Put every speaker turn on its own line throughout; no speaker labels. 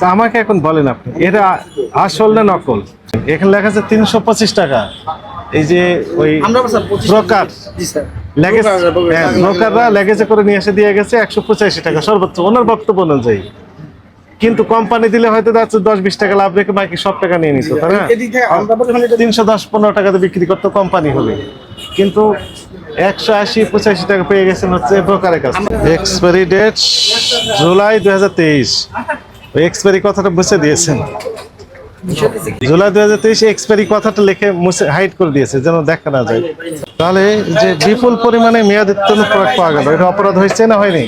আচ্ছা আমাকে এখন বলেন আপনি এটা আসল না নকল? এখানে লেখা আছে তিনশো পঁচিশ টাকা। এই যে ওই ব্রোকার লেগেজ
ব্রোকার, ব্রোকার,
হ্যাঁ ব্রোকাররা লেগেজে করে নিয়ে এসে দিয়ে গেছে একশো পঁচাশি টাকা সর্বোচ্চ। ওনার বক্তব্য অনুযায়ী। কিন্তু কোম্পানি দিলে হয়তো যাচ্ছে দশ বিশ টাকা লাভ রেখে বাকি সব টাকা নিয়ে নিত তাই না?
মানে
তিনশো দশ পনেরো টাকাতে বিক্রি করতো কোম্পানি হলে। কিন্তু একশো আশি পঁচাশি টাকা পেয়ে গেছেন হচ্ছে ব্রোকারের কাছে এক্সপায়ারি ডেট জুলাই দুই হাজার তেইশ। ওই এক্সপায়ারি কথাটা বুঝে দিয়েছেন। জুলাই দুই হাজার তেইশে এক্সপায়ারি কথাটা লিখে মুছে হাইড করে দিয়েছে যেন দেখা না যায়। তাহলে যে বিপুল পরিমাণে মেয়াদোত্তীর্ণ প্রোডাক্ট পাওয়া গেল এটা অপরাধ হয়েছে না হয়নি?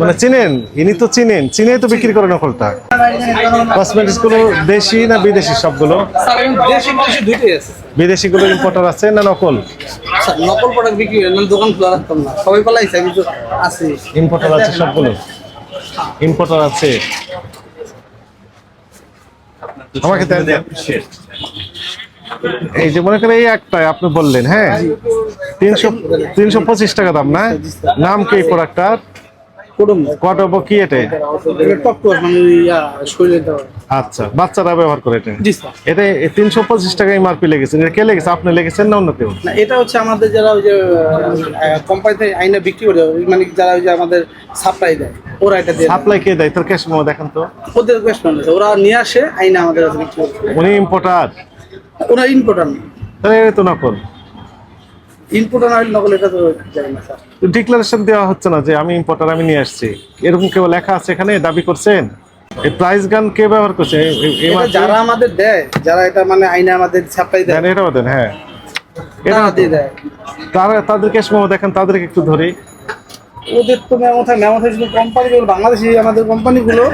মানে চিনেন ইনি তো চিনেন চিনেই তো বিক্রি করে নকলটা। কসমেটিক্সগুলো দেশি না বিদেশি সবগুলো?
বিদেশি
গুলো ইম্পোর্টার আছে না নকল?
নকল প্রোডাক্ট বিক্রি দোকান খোলা রাখতাম না সবাই পালাইছে আমি তো আছি।
ইম্পোর্টার আছে সবগুলো। ইম্পোর্টার আছে। আমাকে দেন। এই যে মনে করেন এই একটাই আপনি বললেন হ্যাঁ? তিনশো তিনশো পঁচিশ টাকা দাম না? নাম কি প্রোডাক্টটার কটব কি এটা? আচ্ছা বাচ্চারা ব্যবহার করে এটা?
জি স্যার।
এটা তিনশো পঁচিশ টাকা এমআরপি লেগেছে। এটা কে লেগেছে? আপনি লেগেছেন না অন্য কেউ?
না এটা হচ্ছে আমাদের যারা ওই যে কোম্পানিতে আইনা বিক্রি করে মানে যারা ওই যে আমাদের সাপ্লাই দেয় ওরা এটা দেয়।
সাপ্লাই কে দেয়? তোর ক্যাশ মোমো দেখেন তো।
ওদের ওরা নিয়ে আসে আইনা আমাদের কাছে বিক্রি করে।
উনি ইম্পোর্টার
ওরা ইম্পোর্টার না।
তাহলে এটা তো নকল।
ইম্পোর্টার নকল এটা তো জানি না স্যার।
ডিক্লারেশন দেওয়া হচ্ছে না যে আমি ইম্পোর্টার আমি নিয়ে আসছি। এরকম কেউ লেখা আছে এখানে? দাবি করছেন? এই প্রাইস গান কে ব্যবহার করছে?
এটা যারা আমাদের দেয় যারা এটা মানে আইনা আমাদের সাপ্লাই দেয়।
এটাও দেন হ্যাঁ। এটা
দিয়ে দেয়।
তারা তাদের ক্যাশ মোমো দেখেন তাদেরকে একটু ধরি।
ওদের তো মেমথা মেমথা শুধু কোম্পানিগুলো বাংলাদেশি আমাদের কোম্পানিগুলো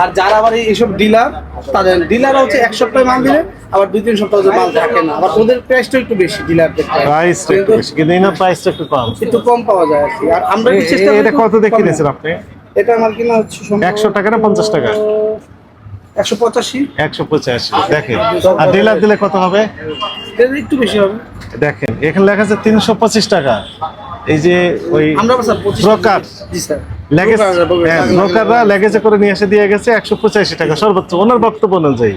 আর যারা আবার এইসব ডিলার তাদের ডিলার হচ্ছে এক সপ্তাহে মাল দিলে আবার দুই তিন সপ্তাহ মাল থাকে না। আবার ওদের প্রাইসটা একটু বেশি ডিলারদের
প্রাইসটা একটু বেশি কিন্তু এনার প্রাইসটা একটু কম।
একটু কম পাওয়া যায় আর আমরা চেষ্টা
এটা কত
কমে।
কিনেছেন আপনি?
এটা আমার কিনা হচ্ছে
একশো টাকা না পঞ্চাশ টাকা?
একশো পঁচাশি।
একশো পঁচাশি দেখেন। আর ডিলার দিলে কত হবে?
একটু বেশি হবে।
দেখেন এখানে লেখা আছে তিনশো পঁচিশ টাকা। এই যে ওই
আমরা স্যার পঁচিশ
ব্রোকার।
জি স্যার।
লেগেজ ব্রোকাররা লেগেজে করে নিয়ে এসে দিয়ে গেছে একশো পঁচাশি টাকা। সর্বোচ্চ ওনার বক্তব্য অনুযায়ী।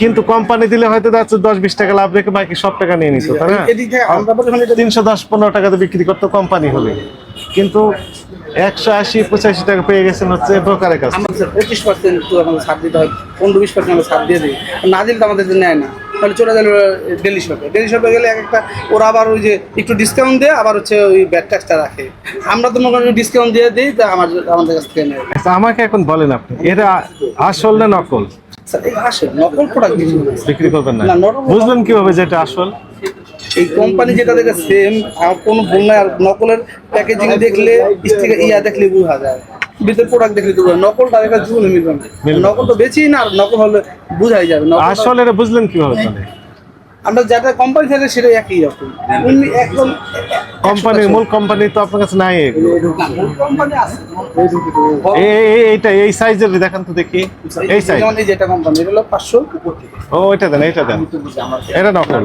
কিন্তু কোম্পানি দিলে হয়তো যাচ্ছে দশ বিশ টাকা লাভ রেখে বাকি সব টাকা নিয়ে নিত তাই না? তিনশো দশ পনেরো টাকাতে বিক্রি করতো কোম্পানি হলে কিন্তু একশো আশি পঁচাশি টাকা পেয়ে গেছেন হচ্ছে ব্রোকারের কাছে
আমাদের পঁচিশ পার্সেন্ট তো আমাদের ছাড় দিতে হয় পনেরো বিশ পার্সেন্ট আমরা ছাড় দিয়ে দিই। না দিলে তো আমাদের নেয় না। তাহলে চলে গেল ডেলি শপে ডেলি শপে গেলে এক একটা ওরা আবার ওই যে একটু ডিসকাউন্ট দেয় আবার হচ্ছে ওই ব্যাট ট্যাক্সটা রাখে। আমরা তো মনে করি ডিসকাউন্ট দিয়ে দিই তো আমার আমাদের কাছ থেকে নেয়।
আচ্ছা আমাকে এখন বলেন আপনি এটা আসল না নকল?
স্যার এই আসে নকল প্রোডাক্ট
বিক্রি করবেন না, বুঝবেন কীভাবে যে এটা আসল?
এই কোম্পানি যেটা দেখে সেম আর কোনো নাই আর নকলের প্যাকেজিং দেখলে স্টিকার ইয়া দেখলে বোঝা যায়। ভিতরে প্রোডাক্ট দেখলে তো। নকলটা এটা জীবনে মিলবে না। নকল তো বেশি না আর নকল হলে বুঝাই যাবে। আসলে
আসল এটা বুঝলেন কীভাবে
আমরা যেটা কোম্পানি থাকে সেটা একই রকম। একদম
কোম্পানি মূল কোম্পানি তো আপনার কাছে নাই।
কোম্পানি আছে।
এই- এই- এইটা এই সাইজের দেখান তো দেখি। এই সাইজ
যেমন যেটা কোম্পানি এটা হলো পাঁচশো
ও এটা দেন এটা দেন। এটা নকল।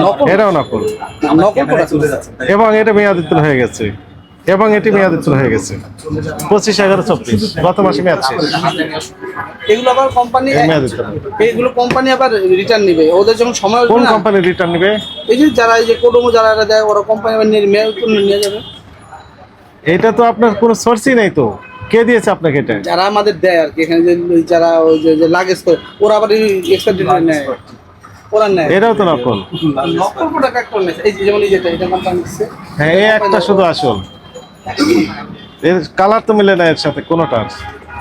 নকল?
এটাও নকল।
নকল
এবং এটা মেয়াদ হয়ে গেছে। এবং এটি মেয়াদিত্তন হয়ে গেছে। পঁচিশ এগারো চব্বিশ। গত মাসে মেয়াদ শেষ।
এগুলো আবার কোম্পানি এগুলো কোম্পানি আবার রিটার্ন নিবে। ওদের যখন সময়
কোন কোম্পানি রিটার্ন নিবে?
এই যে যারা এই যে কোডোমো যারা দেয় ওরা কোম্পানি আবার নিয়ে মেয়াদ নিয়ে যাবে।
এটা তো আপনার কোনো সোর্সই নেই তো। কে দিয়েছে আপনাকে এটা?
যারা আমাদের দেয় আর কি এখানে যে যারা ওই যে লাগেজ করে ওরা আবার এক্সট্রা ডিটেল নেয়। ওরা নেয়।
এটাও তো নকল।
নকল প্রোডাক্ট একটা নেয়। এই যে যেমন এই যেটা এটা কোম্পানি
হ্যাঁ এই একটা শুধু আসল। এর কালার তো মিলে না এর সাথে কোনোটার?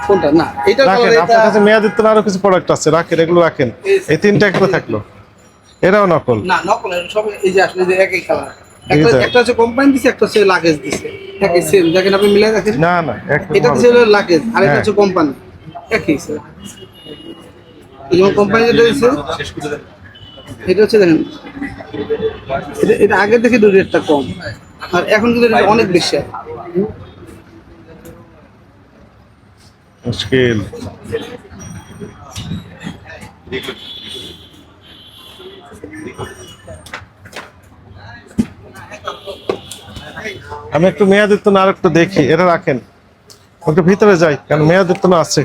কোনটা? না এটা
রাখেন
এটা
আপনার কাছে মেয়াদিত্তন আরও কিছু প্রোডাক্ট আছে রাখেন এগুলো রাখেন। এই তিনটা একটা থাকল। এটাও নকল।
না নকল সব এই যে আসলে যে একই কালার একটা হচ্ছে কোম্পানি দিছে একটা হচ্ছে লাগেজ দিছে। একই সেম দেখেন আপনি মিলাই দেখেন।
না না
এটা লাগেজ আর এটা
হ্যাঁ।
হচ্ছে কোম্পানি একই স্যার যেমন কোম্পানি যেটা দিছে এটা হচ্ছে দেখেন এটা থেকে রেটটা কম। আর এখন কিন্তু অনেক বেশি। আর
মুশকিল। আমি একটু মেয়াদিত্তন আর একটু দেখি এটা রাখেন। একটু ভিতরে যাই কারণ মেয়াদিত্তন আছে।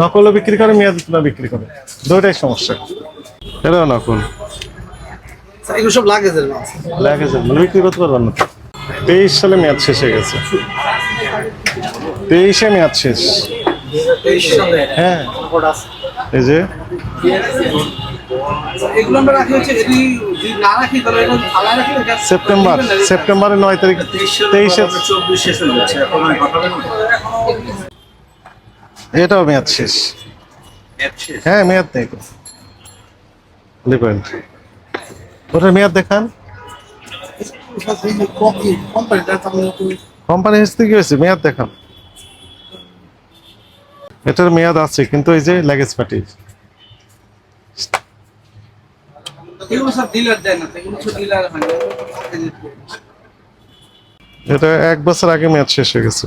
নকলও বিক্রি করে মেয়াদ উত্তীর্ণ বিক্রি করে। দুইটাই সমস্যা। এটাও নকল।
এগুলো সব লাগেজের
মানে বিক্রি করতে পারবেন না তেইশ সালে মেয়াদ শেষ হয়ে গেছে। তেইশে মেয়াদ শেষ। হ্যাঁ। এই যে। সেপ্টেম্বর সেপ্টেম্বরের নয় তারিখ তেইশে এটাও মেয়াদ শেষ। হ্যাঁ মেয়াদ নেই তো ওটার মেয়াদ দেখান। কোম্পানি হিসেবে কি হয়েছে, মেয়াদ দেখান। এটার মেয়াদ আছে, কিন্তু এই যে লেগেজ পার্টি এটা এক বছর আগে মেয়াদ শেষ হয়ে গেছে।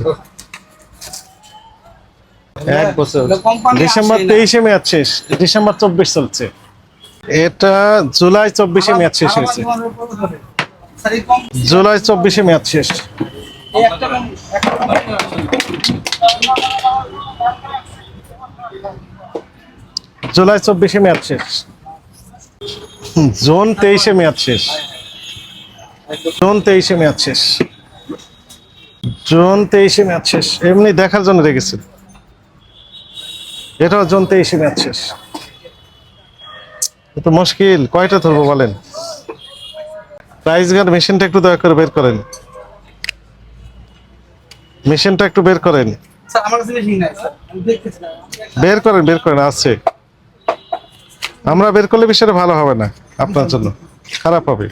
এক বছর। ডিসেম্বর তেইশে মেয়াদ শেষ, ডিসেম্বর চব্বিশ চলছে। এটা জুলাই চব্বিশে মেয়াদ শেষ হয়েছে। জুলাই চব্বিশে মেয়াদ শেষ। জুলাই চব্বিশে মেয়াদ শেষ। জুন তেইশে মেয়াদ শেষ। জুন তেইশে মেয়াদ শেষ। জুন তেইশে মেয়াদ শেষ। এমনি দেখার জন্য রেখেছে। এটাও জুন তেইশে মেয়াদ শেষ। তো মুশকিল। কয়টা ধরবো বলেন? প্রাইস গান মেশিনটা একটু দয়া করে বের করেন। মেশিনটা একটু বের করেন। বের করেন বের করেন আছে। আমরা বের করলে বিষয়টা ভালো হবে না আপনার জন্য। খারাপ হবে।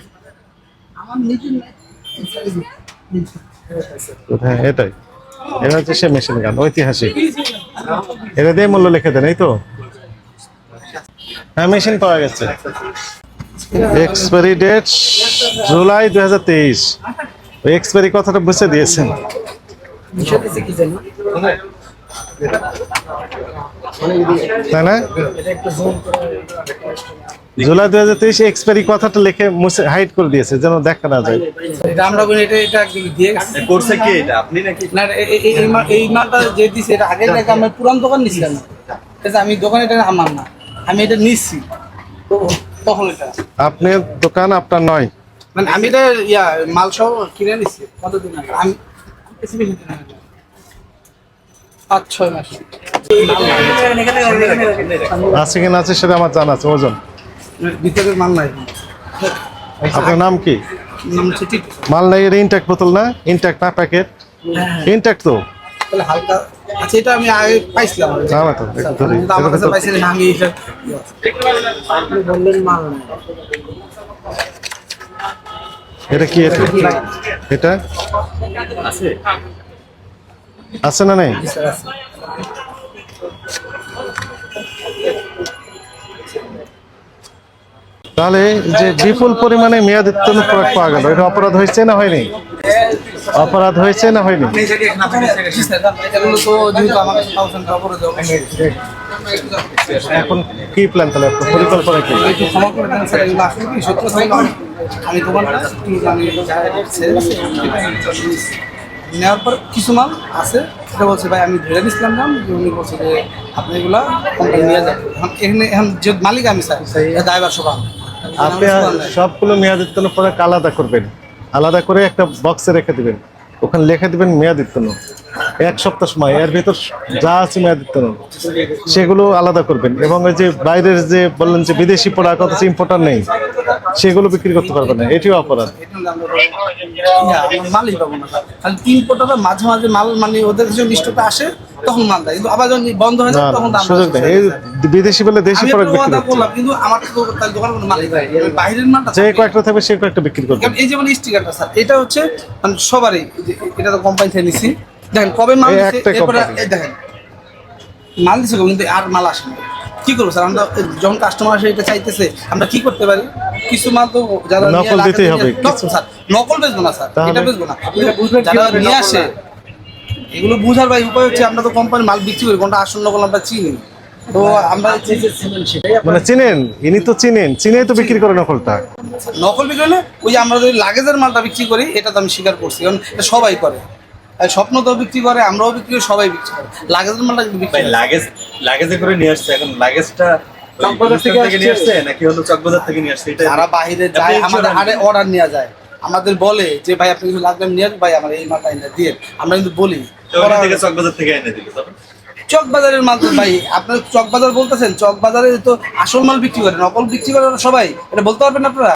হ্যাঁ এটাই। এটা হচ্ছে সে মেশিন গান ঐতিহাসিক। এটা দিয়ে মূল্য লিখে দেন এই তো। হ্যাঁ মেশিন পাওয়া গেছে। এক্সপায়ারি ডেট জুলাই দুই হাজার তেইশ। ওই এক্সপায়ারি কথাটা বুঝে দিয়েছেন। তাই না? জুলাই দুই হাজার তেইশ এক্সপায়ারি কথাটা লিখে মুছে হাইড করে দিয়েছে যেন দেখা না যায়।
আমরা বলি এটা এটা দিয়ে
করছে কে এটা? আপনি নাকি?
না এ- এ- এ- এই মালটা যে দিছে এটা আগে থেকে আমার পুরান দোকান নিছিলাম? না ঠিক আছে আমি দোকান এটা আমার না। আমি এটা নিচ্ছি তখন এটা।
আপনার দোকান আপনার নয়।
মানে আমি এটা ইয়া মাল সহ কিনে নিচ্ছি কতদিন আগে? আমি। পাঁচ ছয় মাস।
আছে কি না আছে সেটা আমার জানা আছে ওজন।
ভিতরের মাল নাই।
আপনার নাম কি। মাল নাই এর ইনট্যাক্ট বোতল না? ইনট্যাক্ট না প্যাকেট ইনট্যাক্ট তো?
তাহলে হালকা আচ্ছা এটা আমি আগে পাইছিলাম।
না তো একটু ধরি।
কিন্তু আমার কাছে
ভেতর-
আমি এটা বললেন মাল নাই।
এটা কি এটা? এটা আছে। না নাই? তাহলে যে বিপুল পরিমাণে মেয়াদিত্বন প্রোডাক্ট পাওয়া গেল এটা অপরাধ হয়েছে না হয়নি? অপরাধ হয়েছে না হয়নি? এখন কি প্ল্যান তাহলে? পরিকল্পনা কি?
আমি দোকানটা আমি নেওয়ার পর কিছু মাল আছে সেটা বলছে ভাই আমি ধরে দিচ্ছিলাম দাম যে উনি বলছে যে আপনি এগুলা কোম্পানি নিয়ে যাবেন এখানে এখন যে মালিক আমি স্যার ড্রাইভার সব
আপনি। সবগুলো মেয়াদিত্বন প্রোডাক্ট আলাদা করবেন। আলাদা করে একটা বক্সে রেখে দিবেন। ওখানে লিখে দিবেন মেয়াদিত্বন এক সপ্তাহ সময় এর ভিতর যা আছে মেয়াদিত্বন সেগুলো আলাদা করবেন। এবং ওই যে বাইরের যে বললেন যে বিদেশি প্রোডাক্ট অথচ ইম্পোর্টার নেই। সেগুলো বিক্রি করতে পারবেন না এটিও অপরাধ।
মালই পাবো না। খালি তিন কোটাটা মাঝে মাঝে মাল মানে ওদের কাছে লিস্টটা আসে তখন মাল দেয়। কিন্তু আবার যখন বন্ধ হয়ে যায় তখন দাম
সুযোগ নেই বিদেশি বলে দেশি প্রোডাক্ট বিক্রি
করলাম কিন্তু আমার তো তার দোকানে কোনো বাইরের মালটা
যে কয়েকটা থাকবে সে কয়েকটা বিক্রি করবেন
এই যেমন স্টিকারটা স্যার এটা হচ্ছে মানে সবারই এটা তো কোম্পানি থেকে নিছি। দেখেন কবে মাল এরপরে দেখেন মাল দিছে কিন্তু আর মাল আসে না। কি করব স্যার? আমরা যখন কাস্টমার আসে এটা চাইতেছে আমরা কি করতে পারি? কিছু মাল তো যারা
নকল দিতেই হবে,
স্যার নকল বেচবো না স্যার। এটা বেচবো না। যারা নিয়ে আসে এগুলো বুঝার ভাই উপায় হচ্ছে আমরা তো কোম্পানির মাল বিক্রি করি কোনটা আসল নকল আমরা চিনি। তো আমরা যে যে চিনেন সেটাই আপনার-
মানে চিনেন ইনি তো চিনেন চিনেই তো বিক্রি করে নকলটা।
নকল বিক্রি হলে ওই আমরা যদি লাগেজের মালটা বিক্রি করি এটা তো আমি স্বীকার করছি কারণ সবাই করে। স্বপ্ন তো বিক্রি করে আমরাও বিক্রি করি সবাই বিক্রি করে। মালটা কিন্তু বিক্রি
ভাই লাগেজ লাগেজে করে নিয়ে আসছে এখন লাগেজটা
চকবাজার থেকে
নিয়ে
আসছে?
আসছে নাকি হলো চকবাজার থেকে নিয়ে আসছে? এটা
যারা বাইরে যায় আমাদের আরে অর্ডার নেওয়া যায়। আমাদের বলে যে ভাই আপনি কিছু লাগবে নিয়ে ভাই আমার এই মালটা এনে দিয়ে। আমরা কিন্তু বলি
চকবাজার থেকে এনে দিল তখন
চক বাজারের মাল তো ভাই আপনার চক বাজার বলতেছেন চক বাজারে তো আসল মাল বিক্রি করে নকল বিক্রি করে সবাই এটা বলতে পারবেন আপনারা?